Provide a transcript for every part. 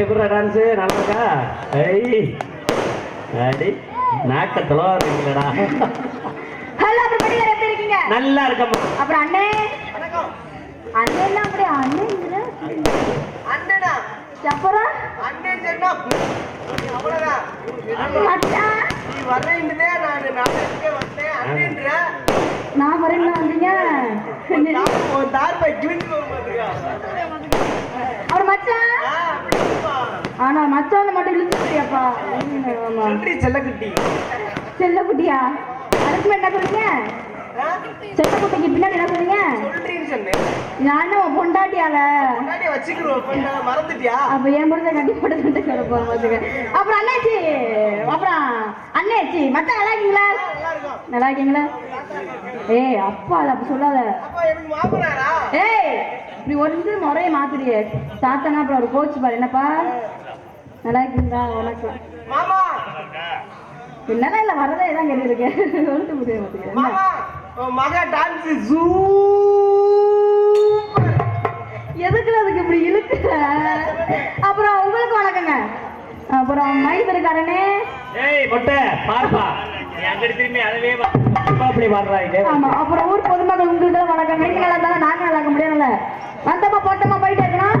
எப்படா டான்ஸு நல்லா இருக்கா? ஐய் அடி நாக்க தொலைவாருங்களடா ஹலோ அப்புறம் படிக்கிற எப்படி இருக்கீங்க? நல்லா இருக்கம்மா. அப்புறம் அண்ணே? அண்ணே எல்லாம் அப்படியே அண்ணேங்கிற அண்ணனா? அப்புறம் அண்ணன் சொன்னா அவ்வளவுதான். மச்சான் நீ வரேன்னுதே நான் நாளைக்கே வந்தேன். அண்ணன்ற. நான் வரேன் வந்தீங்க? தார்பை கிழிஞ்சு மாட்டியா அவர் மச்சான்? ஆனா மச்சான் மட்டும் இழுத்துட்டியாப்பா ஆமா நன்றி செல்லக்குட்டி. செல்ல குட்டியா அதுக்கு என்ன சொல்றீங்க? ஆ? செல்ல குட்டிக்கு பின்னாடி என்ன சொல்றீங்க? நானும் பொண்டாட்டியால. மறந்துட்டியா? அப்ப என் புரிஞ்ச கட்டி போட்டு சொல்லிட்டு சொல்ல பாத்துக்க அப்புறம் அண்ணாச்சி அப்புறம் அண்ணாச்சி மச்சான் நல்லா இருக்கீங்களா? நல்லா ஏய் அப்பா அதை சொல்லாத. அப்பா மாமனாரா ஏய் இப்படி ஒரு நிமிஷம் முறைய மாத்துறியே. சாத்தனா அப்புறம் ஒரு கோச்சு பாரு என்னப்பா? நல்லா இருக்கீங்களா? வணக்கம். மாமா! என்னடா இல்ல வரதே தான் கேட்டுருக்கேன் சொல்லிட்டு முடிய மாட்டேங்கிறேன் மாமா உன் மக டான்ஸ் ஜூ எதுக்குல அதுக்கு இப்படி இழுக்குற? அப்புறம் உங்களுக்கு வணக்கங்க. அப்புறம் மைசூருக்காரனே ஏய் மொட்டை பாருப்பா. அப்புறம் ஊர் பொதுமக்கள் உங்களுக்கு வணக்கம் நீங்க நல்லா இருந்தாலும் நாங்க நல்லா இருக்க முடியாதுல்ல. வந்தமா போட்டமா போயிட்டு இருக்கணும்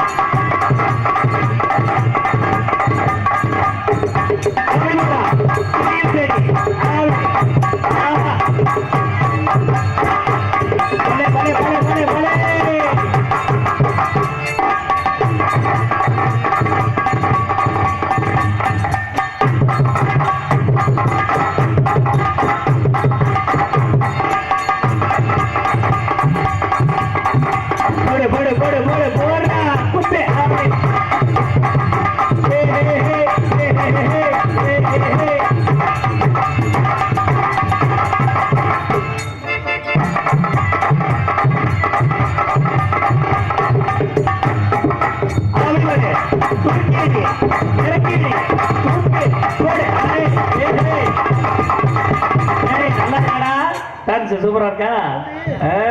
cá. É.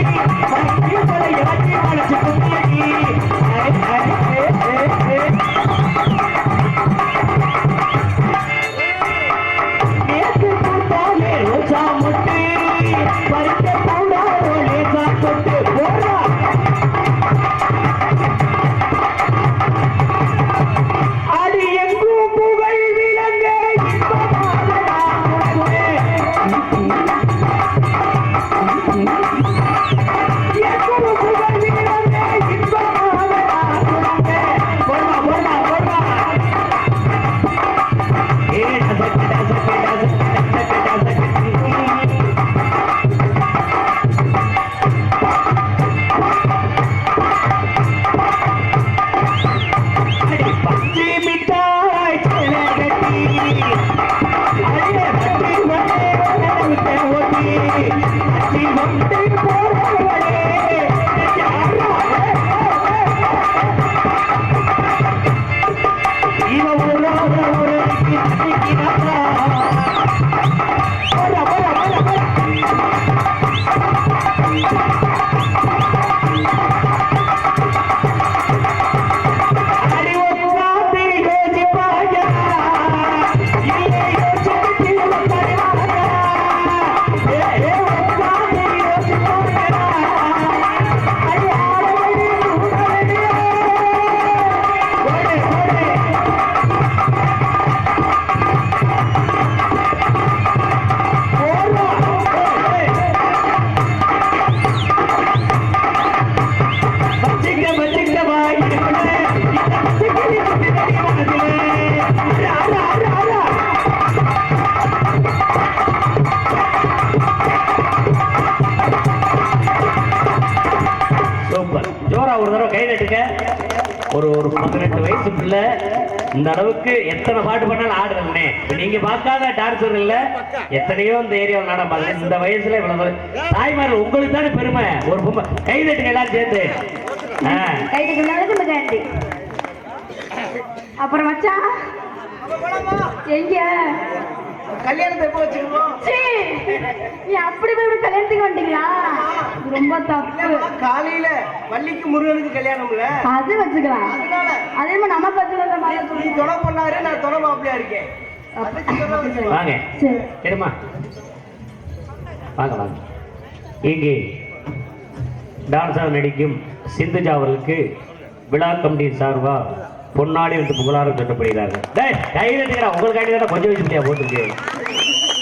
குட்டி இந்த அளவுக்கு எத்தனை பாட்டு பண்ணாலும் ஆடுறேன்னே நீங்க பாக்காத டான்சர் இல்ல. எத்தனையோ இந்த ஏரியாவில் நடப்பாங்க இந்த வயசுல இவ்வளவு தாய்மார் உங்களுக்கு தானே பெருமை? ஒரு பொம்மை. கை தட்டுங்க எல்லாரும் சேர்த்து. அப்புறம் வச்சா எங்க? கல்யாணத்தை அப்படி போய் கல்யாணத்துக்கு காலையில வள்ளிக்கு நம்ம தொலை பண்ணாரு நான் தொலை மாப்பிள்ளையா இருக்கேன். வாங்க. சரிம்மா வாங்க வாங்க. இங்கே நடிக்கும் சிந்துஜா அவர்களுக்கு விழா கமிட்டியின் சார்பாக பொன்னாடி வந்து புகழாரம் சொல்லப்படுகிறார்கள் டேய் கையில் எடுக்கிறா உங்களுக்காண்டி தானே கொஞ்சம் வயசு முடியா போட்டுருக்கு.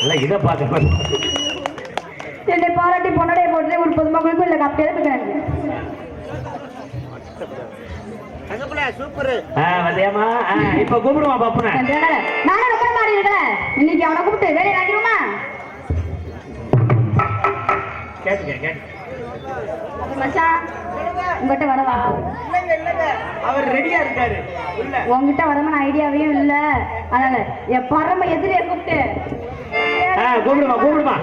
இல்லை இதை பார்க்க என்னை பாராட்டி பொன்னடைய போட்டு ஒரு பொதுமக்களுக்கும் இல்லை அப்படியே இருக்கிறாங்க இப்போ கூப்பிடுமா பாப்புன நானும் ரொம்ப மாறி இருக்கிறேன் இன்னைக்கு அவனை கூப்பிட்டு வேலையை கேட்டுக்க கேட்டு மச்சான் உங்ககிட்ட வரவா அவர் ரெடியா இருக்காரு. உங்ககிட்ட வரமான ஐடியாவையும் இல்ல. அதனால என் பரம எதிரியை கூப்பிட்டு. கூப்பிடுமா கூப்பிடுமா?